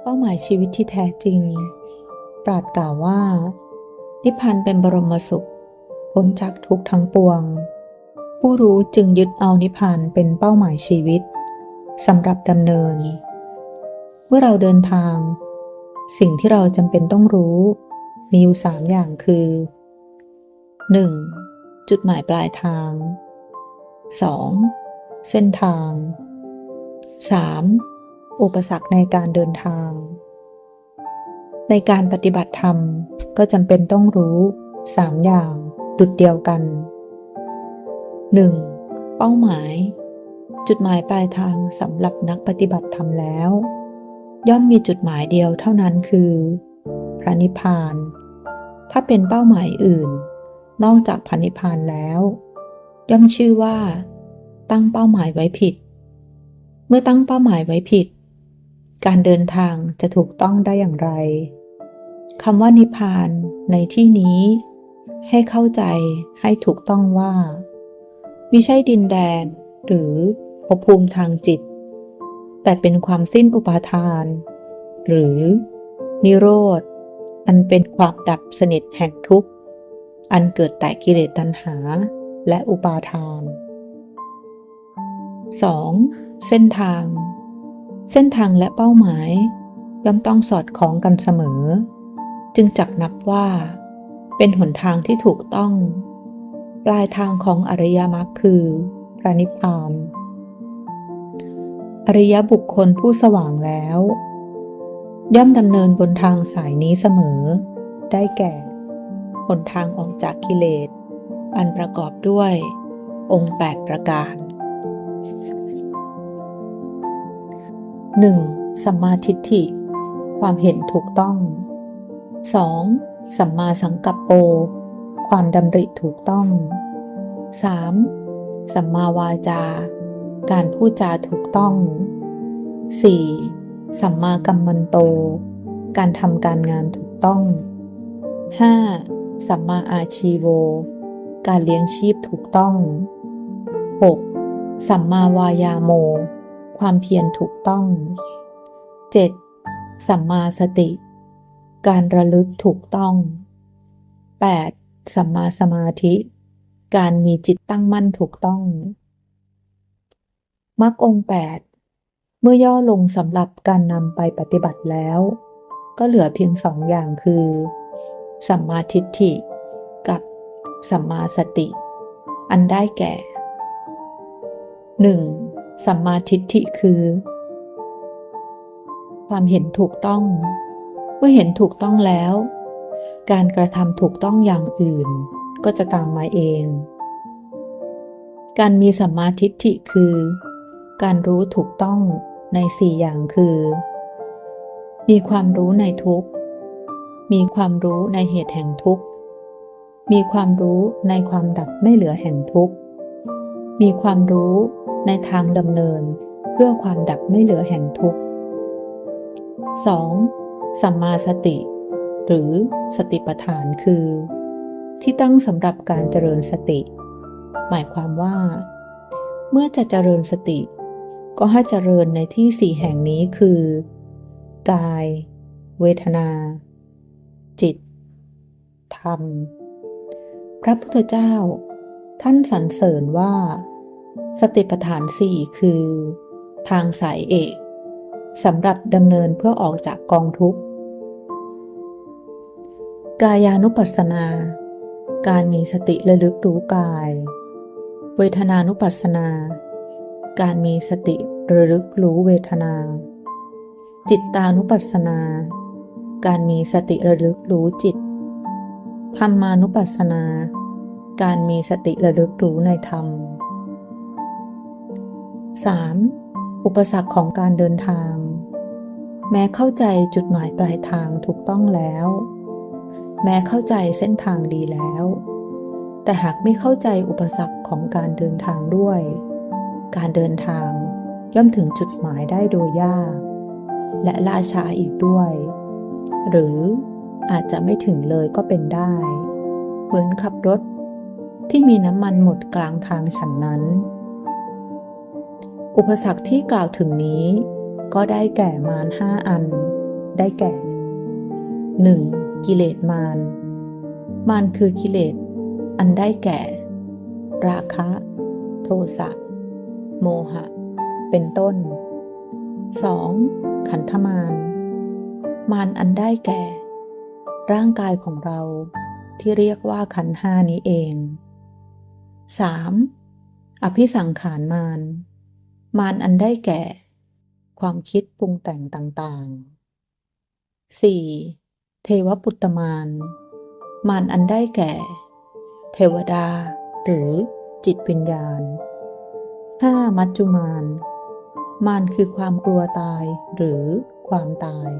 เป้าหมายชีวิตที่แท้จริง ปราดกล่าวว่า นิพพานเป็นบรมสุขพ้นจากทุกทั้งปวง ผู้รู้จึงยึดเอานิพพานเป็นเป้าหมายชีวิตสำหรับดำเนิน เมื่อเราเดินทาง สิ่งที่เราจำเป็นต้องรู้ มีอยู่สามอย่างคือ 1. จุดหมายปลายทาง 2. เส้นทาง 3. อุปสรรคในการเดินทาง ในการปฏิบัติธรรมก็จำเป็นต้องรู้สามอย่างดุดเดียวกัน 1. เป้าหมาย จุดหมายปลายทางสำหรับนักปฏิบัติธรรมแล้ว ย่อมมีจุดหมายเดียวเท่านั้นคือ พระนิพพาน ถ้าเป็นเป้าหมายอื่น นอกจากพระนิพพานแล้ว ย่อมชื่อว่า ตั้งเป้าหมายไว้ผิด เมื่อตั้งเป้าหมายไว้ผิด การเดินทางจะถูกต้องได้อย่างไรคำว่านิพพานในที่นี้ ให้เข้าใจให้ถูกต้องว่ามิใช่ดินแดน หรือภพภูมิทางจิต แต่เป็นความสิ้นอุปาทาน หรือนิโรธ อันเป็นความดับสนิทแห่งทุกข์ อันเกิดแต่กิเลสตัณหา และอุปาทาน 2. เส้นทาง เส้นทางและเป้าหมาย ย่อมต้องสอดคล้องกันเสมอ จึงจักนับว่า เป็นหนทางที่ถูกต้อง ปลายทางของอริยมรรคคือพระนิพพาน อริยบุคคลผู้สว่างแล้ว ย่อมดำเนินบนทางสายนี้เสมอ ได้แก่ หนทางออกจากกิเลส อันประกอบด้วย องค์ 8 ประการ 1. สัมมาทิฏฐิ ความเห็นถูกต้อง 2. สัมมาสังกัปโป ความดำริถูกต้อง 3. สัมมาวาจา การพูดจาถูกต้อง 4. สัมมากัมมันโต การทำการงานถูกต้อง 5. สัมมาอาชีโว การเลี้ยงชีพถูกต้อง 6. สัมมาวายาโม ความเพียรถูกต้อง 7. สัมมาสติ การระลึกถูกต้อง 8. สัมมาสมาธิ การมีจิตตั้งมั่นถูกต้องมรรคองค์8เมื่อย่อลงสำหรับการนำไปปฏิบัติแล้ว ก็เหลือเพียงสองอย่างคือ สัมมาทิฏฐิ สัมมาสติ อันได้แก่ 1. สัมมาทิฏฐิคือ ความเห็นถูกต้อง เมื่อเห็นถูกต้องแล้ว การกระทำถูกต้องอย่างอื่น ก็จะตามมาเอง การมีสัมมาทิฏฐิคือ การรู้ถูกต้องในสี่อย่างคือ มีความรู้ในทุกมีความรู้ในเหตุแห่งทุกข์ มีความรู้ในความดับไม่เหลือแห่งทุกข์ มีความรู้ในทางดำเนิน เพื่อความดับไม่เหลือแห่งทุกข์ 2. สัมมาสติ หรือสติปัฏฐานคือ ที่ตั้งสำหรับการเจริญสติ หมายความว่า เมื่อจะเจริญสติ ก็ให้เจริญในที่สี่แห่งนี้คือ กาย เวทนา จิต ธรรม พระพุทธเจ้า ท่านสรรเสริญว่า สติปัฏฐานสี่คือ ทางสายเอกสำหรับดำเนินเพื่อออกจากกองทุกข์ กายานุปัสสนา การมีสติระลึกรู้กาย เวทนานุปัสสนา การมีสติระลึกรู้เวทนา จิตตานุปัสสนา การมีสติระลึกรู้จิต ธรรมานุปัสสนา การมีสติระลึกรู้ในธรรม 3. อุปสรรคของการเดินทาง แม้เข้าใจจุดหมายปลายทางถูกต้องแล้ว แม้เข้าใจเส้นทางดีแล้ว แต่หากไม่เข้าใจอุปสรรคของการเดินทางด้วย การเดินทางย่อมถึงจุดหมายได้โดยยาก และล่าช้าอีกด้วย หรือ อาจจะไม่ถึงเลยก็เป็นได้ เหมือนขับรถที่มีน้ำมันหมดกลางทางฉันนั้น อุปสรรคที่กล่าวถึงนี้ ก็ได้แก่มารห้าอัน ได้แก่ 1. กิเลสมารมารคือกิเลส อันได้แก่ ราคะ โทสะ โมหะ เป็นต้น 2. ขันธมารมารอันได้แก่ ร่างกายของเราที่เรียกว่าขันห้านี้เอง 3. อภิสังขารมารมารอันได้แก่ ความคิดปรุงแต่งต่างๆ 4. เทวปุตตมารมารอันได้แก่ เทวดา หรือจิตวิญญาณ 5. มัจจุมารมารคือความกลัวตายหรือความตาย